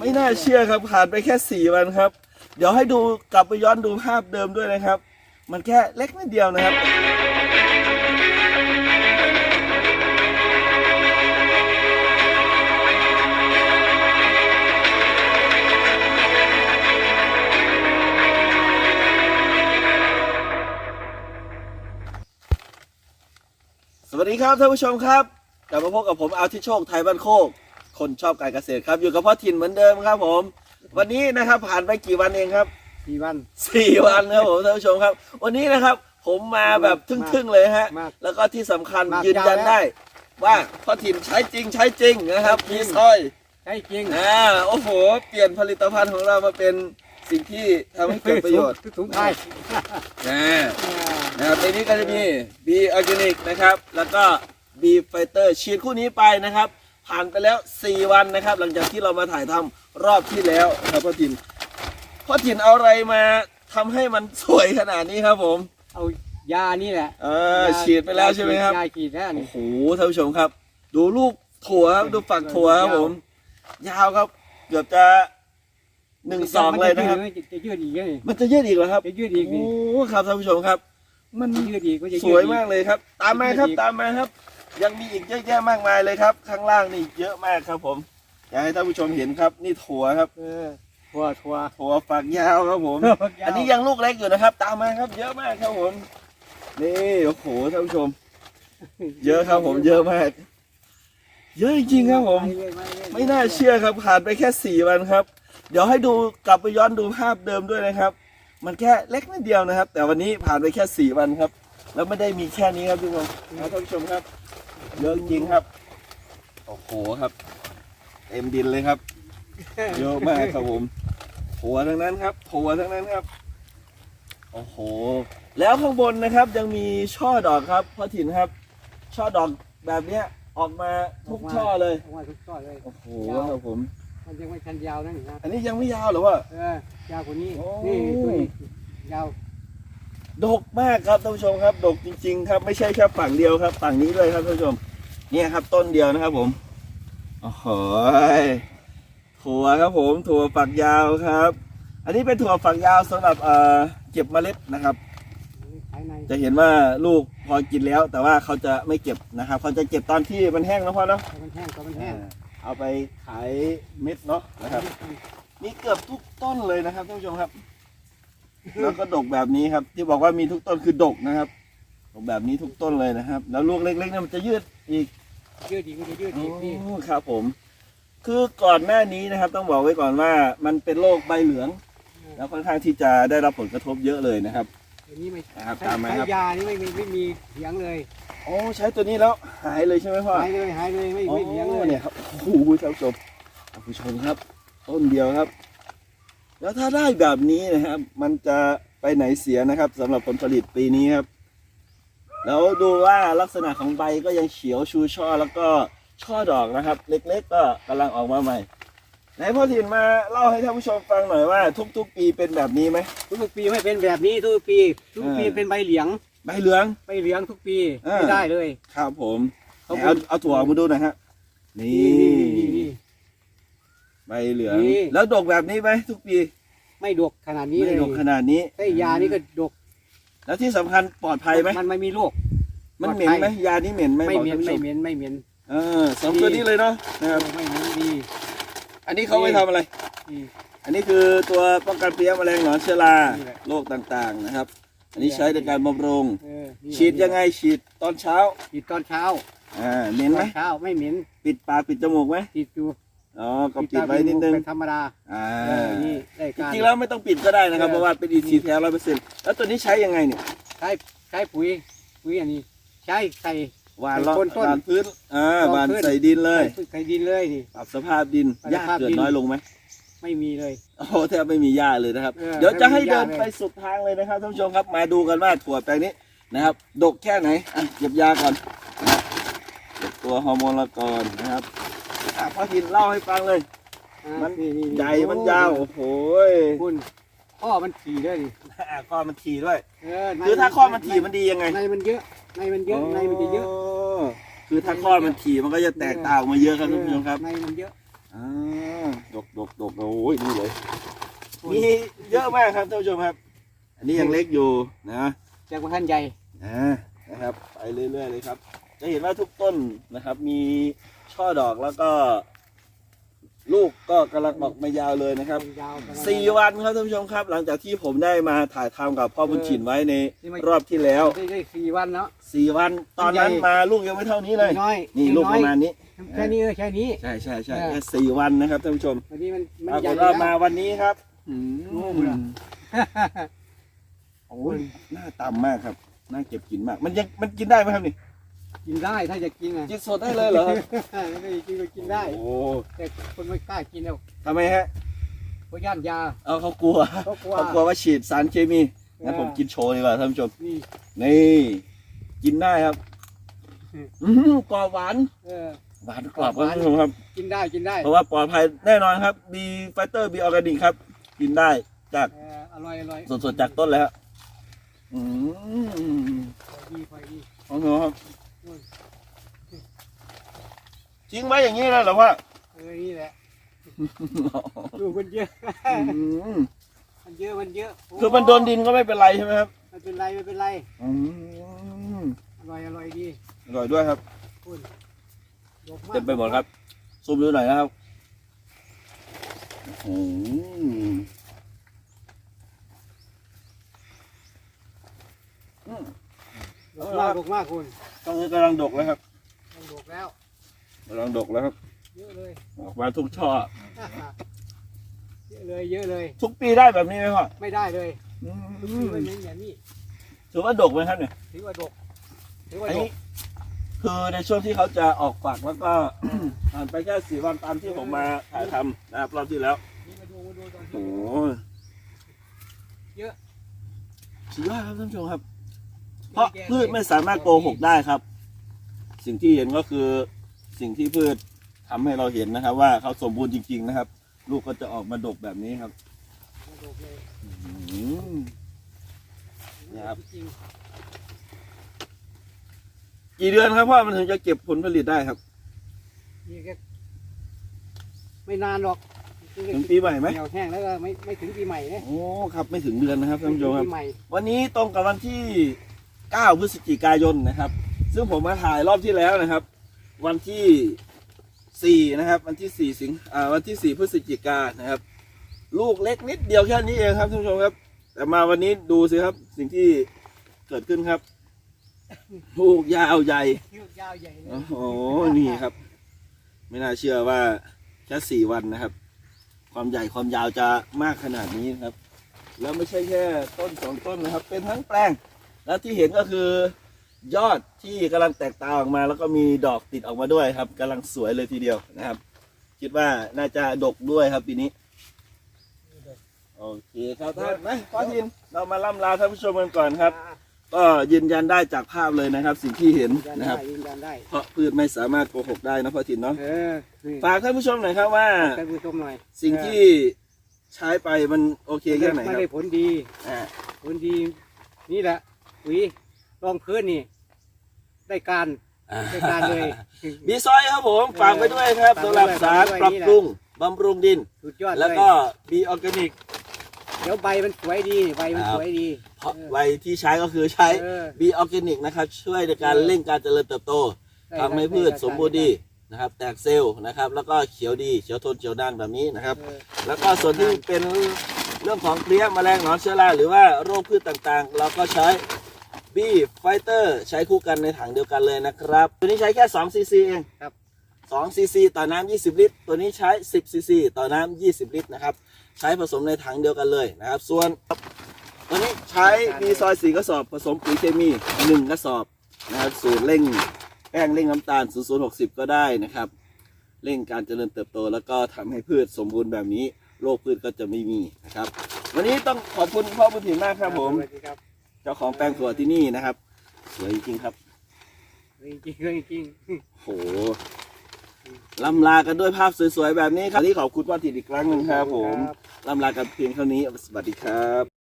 ไม่น่าเชื่อครับผ่านไปแค่สี่วันครับ เดี๋ยวให้ดูกลับไปย้อนดูภาพเดิมด้วยนะครับ มันแค่เล็กนิดเดียวนะครับสวัสดีครับท่านผู้ชมครับกลับมาพบกับผมอาทิโชคไทยบ้านโคก คนชอบการเกษตรครับ อยู่กับพ่อถิ่นเหมือนเดิมครับผม วันนี้นะครับผ่านไปกี่วันเองครับสี่วันสี่วันครับผมท่านผู้ชมครับ วันนี้นะครับ ผมมาแบบทึ่งๆเลยฮะมากแล้วก็ที่สำคัญมากยืนยันยาวแล้วได้ ว่าพ่อถิ่นใช้จริงใช้จริงนะครับใช้จริมีงซอยใช่จริงอ่าโอ้โห เปลี่ยนผลิตภัณฑ์ของเรามาเป็นสิ่งที่ทำให้เกิดประโยชน์ถุงไทยอ่านะครับในนี้ก็จะมี B Organic นะครับ แล้วก็ B Fighter ฉีดคู่นี้ไปนะครับ ผ่านไปแล้ว 4 วันนะครับ หลังจากที่เรามาถ่ายทำรอบที่แล้วครับพ่อถิ่นพ่อถิ่นเอาอะไรมาทำให้มันสวยขนาดนี้ครับผม เอายานี่แหละ เออ ฉีดไปแล้วใช่ไหมครับยาฉีดแล้วนี่โอ้โหท่านผู้ชมครับ ดูลูกถั่วครับดูฝักถั่วครับผม ยาวครับ เกือบจะหนึ่งสองเลยนะครับ จะยืดอีกเลยมันจะยืดอีกเหรอครับจะยืดอีกโอ้นี่ครับท่านผู้ชมครับ มันจะยืดอีกก็จะสวยมากเลยครับ ตามมาครับตามมาครับ ยังมีอีกเยอะแยะมากมายเลยครับ ข้างล่างนี่เยอะมากครับผม อยากให้ท่านผู้ชมเห็นครับ นี่ถั่วครับเออทัวทัวถั่วฝักยาวครับผม อันนี้ยังลูกเล็กอยู่นะครับ ตามมาครับ เยอะมากครับผม นี่โอ้โหท่านผู้ชม เยอะครับผมเยอะมาก เยอะจริงๆครับผม ไม่น่าเชื่อครับผ่านไปแค่สี่วันครับ เดี๋ยวให้ดูกลับไปย้อนดูภาพเดิมด้วยนะครับ มันแค่เล็กนิดเดียวนะครับ แต่วันนี้ผ่านไปแค่สี่วันครับ แล้วไม่ได้มีแค่นี้ครับทุกคนนะท่านผู้ชมครับ เยอะจริงครับ โอ้โหครับ เต็มดินเลยครับ เยอะมากครับผมถั่วทั้งนั้นครับถั่วทั้งนั้นครับ โอ้โห แล้วข้างบนนะครับยังมีช่อดอกครับพ่อถิ่นครับ ช่อดอกแบบเนี้ยออกมาทุกช่อเลย ออกมาทุกช่อเลย โอ้โหครับผม มันยังไม่ชันยาวนั่นนะอันนี้ยังไม่ยาวเหรอวะเออยาวกว่านี้โอ้นี่ตัวนี้ยาว ดกมากครับท่านผู้ชมครับ ดกจริง ๆ ครับไม่ใช่แค่ฝั่งเดียวครับ ฝั่งนี้ด้วยครับท่านผู้ชม เนี่ยครับต้นเดียวนะครับผมโอ้โหยถั่วครับผมถั่วฝักยาวครับ อันนี้เป็นถั่วฝักยาวสำหรับเอ่อเก็บเมล็ดนะครับภายในจะเห็นว่าลูกพอกินแล้ว แต่ว่าเขาจะไม่เก็บนะครับ เขาจะเก็บตอนที่มันแห้งนะพ่อเนาะตัวมันแห้งตัวมันแห้งเอาไปขายเม็ดเนาะนะครับ มีเกือบทุกต้นเลยนะครับท่านผู้ชมครับ แล้วก็ดกแบบนี้ครับ ที่บอกว่ามีทุกต้นคือดกนะครับดกแบบนี้ทุกต้นเลยนะครับ แล้วลูกเล็กๆเนี่ยมันจะยืดอีกยืดอีกก็จะยืดอีกนี่โอ้ครับผม คือก่อนหน้านี้นะครับ ต้องบอกไว้ก่อนว่ามันเป็นโรคใบเหลือง แล้วค่อนข้างที่จะได้รับผลกระทบเยอะเลยนะครับตัวนี้ไม่นะครับใช้ตามมาใช้ครับยานี่ไม่มีไม่มีเสียงเลยโอ้ใช้ตัวนี้แล้วหายเลยใช่ไหมพ่อหายเลยหายเลยไม่ไม่เสียงเลโอ้ยเนี่ยครับโอ้โหท่านผู้ชมท่านผู้ชมครับ ต้นเดียวครับ แล้วถ้าได้แบบนี้นะครับ มันจะไปไหนเสียนะครับสำหรับผลผลิตปีนี้ครับ แล้วดูว่าลักษณะของใบก็ยังเขียวชูช่อแล้วก็ช่อดอกนะครับ เล็กๆ ก็กำลังออกมาใหม่ไหนพ่อถิ่นมาเล่าให้ท่านผู้ชมฟังหน่อยว่า ทุกๆ ปีเป็นแบบนี้ไหมทุกปีไม่เป็นแบบนี้ทุกปี ทุกปีเออเป็นใบเหลียง ใบเหลือง ใบเหลียงทุกปีเออไม่ได้เลย ครับผมเขาไหนเอาเอาถั่วมาดูหน่อยฮะนี่นี่นี่ใบ เหลืองนี่แล้วดกแบบนี้ไหมทุกปีไม่ดกขนาดนี้เลไม่ยดกขนาดนี้ ไอ้ยานี่ก็ดกแล้วที่สำคัญปลอดภัยไหมมันไม่มีโรค มันเหม็นไหมยานี้เหม็นไหมไม่บอกเหม็นท่าผู้ชไม่เหม็นไม่เหม็นเออสองตัวนี้เลยเนาะนะครับไม่เหม็นดีอันนี้เขาไว้ทำอะไร ดี อันนี้คือตัวป้องกันเพลี้ยแมลงหนอนเชื้อรานี่แหละ โรคต่างๆนะครับ อันนี้ใช้ในการบำรุง เออนี่ฉีดยังไงฉีดตอนเช้าฉีดตอนเช้าอ่าเหม็นตไหมอนเช้าไม่เหม็นปิดปากปิดจมูกไหมฉีดอยู่ อ๋อก็ปิดไว้นิดนึงเป็นธรรมดาอ่าเออนี่ได้จการ ริงๆแล้วไม่ต้องปิดก็ได้นะครับเออ เพราะว่าเป็นอีซีแท้ร้อยเปอร์เซ็นต์แล้วตัวนี้ใช้ยังไงเนี่ยใช้ใช้ปุ๋ยปุ๋ยอันนี้ ใช้ใส่ หวานรอบต้นต้นหวานพื้นอ่าต้นหวานพื้น ใส่ดินเลยใส่ใส่ดินเลยนี่ ปรับสภาพดินปรับหญ้าสภาพเกิดดินน้อยลงไหมไม่มีเลย โอ้โหแทบไม่มีหญ้าเลยนะครับ เออเดี๋ยวจะให้ไม่มีหเดิญ้านเลย ไปสุดทางเลยนะครับท่านผู้ชมครับมาดูกันว่าถั่วแปลงนี้นะครับ ดกแค่ไหนอะเก็บยาก่อนนะครับเก็บตัวฮอร์โมนละก่อนนะครับ อะพ่อทินเล่าให้ฟังเลย อะมันนี่นี่ใหญ่มันยาวโอ้โหยคุณข้อมันถี่ด้วยนี่อะข้อมันถี่ด้วยเออในคือถ้าข้อมันถี่มันดียังไงในมันเยอะในมันเยอะในมันจะเยอะคือถ้าข้อมันถี่มันก็จะแตกต่างออกมาเยอะครับท่านผู้ชมครับในมันเยอะอ่าดกดกโอ้ยนี่เลยมีเยอะมากครับท่านผู้ชมครับ อันนี้ยังเล็กอยู่นะ จากท่านใหญ่ อ่านะครับไปเรื่อยๆเลยครับ จะเห็นว่าทุกต้นนะครับ มี ช่อดอกแล้วก็ ลูกก็กำลังออกมายาวเลยนะครับยาวประมาณสี่วันครับท่านผู้ชมครับ หลังจากที่ผมได้มาถ่ายทำกับพ่อบุญฉินไว้ในนี่ไม่ รอบที่แล้วได้ได้สี่วันแล้ว สี่วันตอนนั้นใหญ่ มาลูกยังไม่เท่านี้เลย น้อยนี่ลูกประมาณนี้ แค่นี้เออแค่นี้ ใช่ใช่ใช่เออแค่สี่วันนะครับท่านผู้ชมวันนี้มันมันปรากใหญ่ฏแล้ว่าวมาวันนี้ครับอืโอ้มโหโอ้ยหน้าต่ำมากครับน่าเก็บกินมาก มันยังมันกินได้ไหมครับนี่ กินได้ถ้าจะกินอะกินสดได้เลยเหรอครับไม่ได้กินก็กินได้ โอ้แต่คนไม่กล้ากินแล้วทำไมฮะเพราะย่านยา เอาเขากลัวเขากลัวเขากลัวว่าฉีดสารเคมีเอองั้นผมกินโชว์ดีกว่าท่านผู้ชมนี่ นี่กินได้ครับอืมกรอบหวานเออ หวานกรอบครับท่านผู้ชมครับ กินได้กินได้เพราะว่าปลอดภัยแน่นอนครับบีไฟเตอร์บีออร์แกนิกครับ กินได้จากเอออร่อยอร่อยสดๆจากต้นแล้วอืมพอดีพอดีของหนูครับ ทิ้งไว้อย่างนี้เลยเหรอพ่อเออนี่แหละดูมันเยอะอืมมันเยอะมันเยอะโคือมันโดนดินก็ไม่เป็นไรใช่ไหมครับไม่เป็นไรไม่เป็นไรอืมอร่อยอร่อยดีอร่อยด้วยครับคุณดกากเต็มไปหมดครับซูมดูหน่อยนะครับโอ้โหอืมดกมากดกมากคุณตรงนี้กำลังดกแล้วครับต้องดกแล้ว กำลังดกแล้วครับ เยอะเลยออกมาทุกช่อ เยอะเลยเยอะเลย ทุกปีได้แบบนี้ไหมพ่อไม่ได้เลยอืถือว่ามมเน้นอย่างนี้ถือว่าดกไหมครับเนี่ยถือว่าดกถือว่าอันดนี้กคือในช่วงที่เขาจะออกฝักแล้วก็ ผ่านไปแค่สี่วันตามที่ผมมาถ่ายทำนะครับรอบที่แล้ว นี่มาดูมาดูตอนโอ้ที่โหเยอะ สุดยอดครับท่านผู้ชมครับ เพราะพืชไม่สามารถโกหกได้ครับ สิ่งที่เห็นก็คือ สิ่งที่พืชทำให้เราเห็นนะครับ ว่าเขาสมบูรณ์จริง ๆ นะครับ ลูกก็จะออกมาดกแบบนี้ครับดกเลยอืม เนี่ยครับ จริงกี่เดือนครับพ่อมันถึงจะเก็บผลผลิตได้ครับ ๆนี่แค่ไม่นานหรอกถึงปีใหม่ไหม เหี่ยวแห้งแล้วก็ไม่ไม่ถึงปีใหม่นะโอ้ครับไม่ถึงเดือนนะครับท่านผู้ชมครับ ปีใหม่วันนี้ตรงกับวันที่ 9 พฤศจิกายนนะครับ ซึ่งผมมาถ่ายรอบที่แล้วนะครับ วันที่4นะครับ วันที่4สิงอ่าวันที่4พฤศจิกายนนะครับ ลูกเล็กนิดเดียวแค่นี้เองครับท่านผู้ชมครับ แต่มาวันนี้ดูสิครับสิ่งที่เกิดขึ้นครับ ลูกยาวใหญ่ ยืดยาวใหญ่เลยโอ้โห นี่ครับ ไม่น่าเชื่อว่าแค่สี่วันนะครับ ความใหญ่ความยาวจะมากขนาดนี้นะครับ แล้วไม่ใช่แค่ต้นสองต้นนะครับ เป็นทั้งแปลง แล้วที่เห็นก็คือ ยอดที่กำลังแตกตาออกมา แล้วก็มีดอกติดออกมาด้วยครับกำลังสวยเลยทีเดียวนะครับ คิดว่าน่าจะดกด้วยครับปีนี้ โอเคครับท่านนะพ่อทินเรามาล่ำลาท่านผู้ชมกันก่อนครับ ก็ยืนยันได้จากภาพเลยนะครับ สิ่งที่เห็นยืนยันนะคได้รับ ยืนยันได้ เพราะพืชไม่สามารถโกหกได้นะพ่อทินเนาะเออนี่ฝากท่านผู้ชมหน่อยครับว่า ท่านผู้ชมหน่อยสิ่งที่ใช้ไปมันโอเคแค่ไหนไม่ครัได้บผลดี อ่าผลดี นี่แหละปุ๋ย รองพื้นนี่ ได้การได้การเลยบีซอยครับผมฝากไปด้วยครับฝากสำไว้หรับสารฝากไว้ปรับนี่แหละปรุงบำรุงดิน สุดยอดแล้วเลยก็บีออร์แกนิก เดี๋ยวใบมันสวยดีใบมันครับสวยดี เพราะใบที่ใช้ก็คือใช้เออบีออร์แกนิกนะครับ ช่วยในการเออเร่งการเจริญเติบโตได้ทำให้พืชสมบูรณ์ดีนะครับแตกเซลล์นะครับ แล้วก็เขียวดีเขียวทนเขียวด้านแบบนี้นะครับเออแล้วก็ส่วนที่เป็นเรื่องของเพลี้ยแมลงหนอนเชื้อราหรือว่าโรคพืชต่างๆ เราก็ใช้ บีไฟเตอร์ใช้คู่กันในถังเดียวกันเลยนะครับ ตัวนี้ใช้แค่2ซีซีเองครับ2ซีซีต่อน้ำ20 ลิตร ตัวนี้ใช้10ซีซีต่อน้ำ20 ลิตรนะครับ ใช้ผสมในถังเดียวกันเลยนะครับ ส่วนตัวนี้ใช้มีซอย4กระสอบ ผสมปุ๋ยเคมี 1 กระสอบนะครับสูตรเร่งแป้งเร่งน้ำตาล 0060 ก็ได้นะครับ เร่งการเจริญเติบโต แล้วก็ทำให้พืชสมบูรณ์แบบนี้โรคพืชก็จะไม่มีนะครับ วันนี้ต้องขอบคุณพ่อบุญถิ่นมากครับผมสวัสดีครับ เจ้าของแปลงถั่วที่นี่นะครับ สวยจริงๆครับ จริงจริงๆจริงโหลำลากันด้วยภาพสวยๆแบบนี้ครับวันนี้ขอบคุณพ่อถิ่นอีกครั้งหนึ่งครับผมครับลำลากันเพียงเท่านี้สวัสดีครับ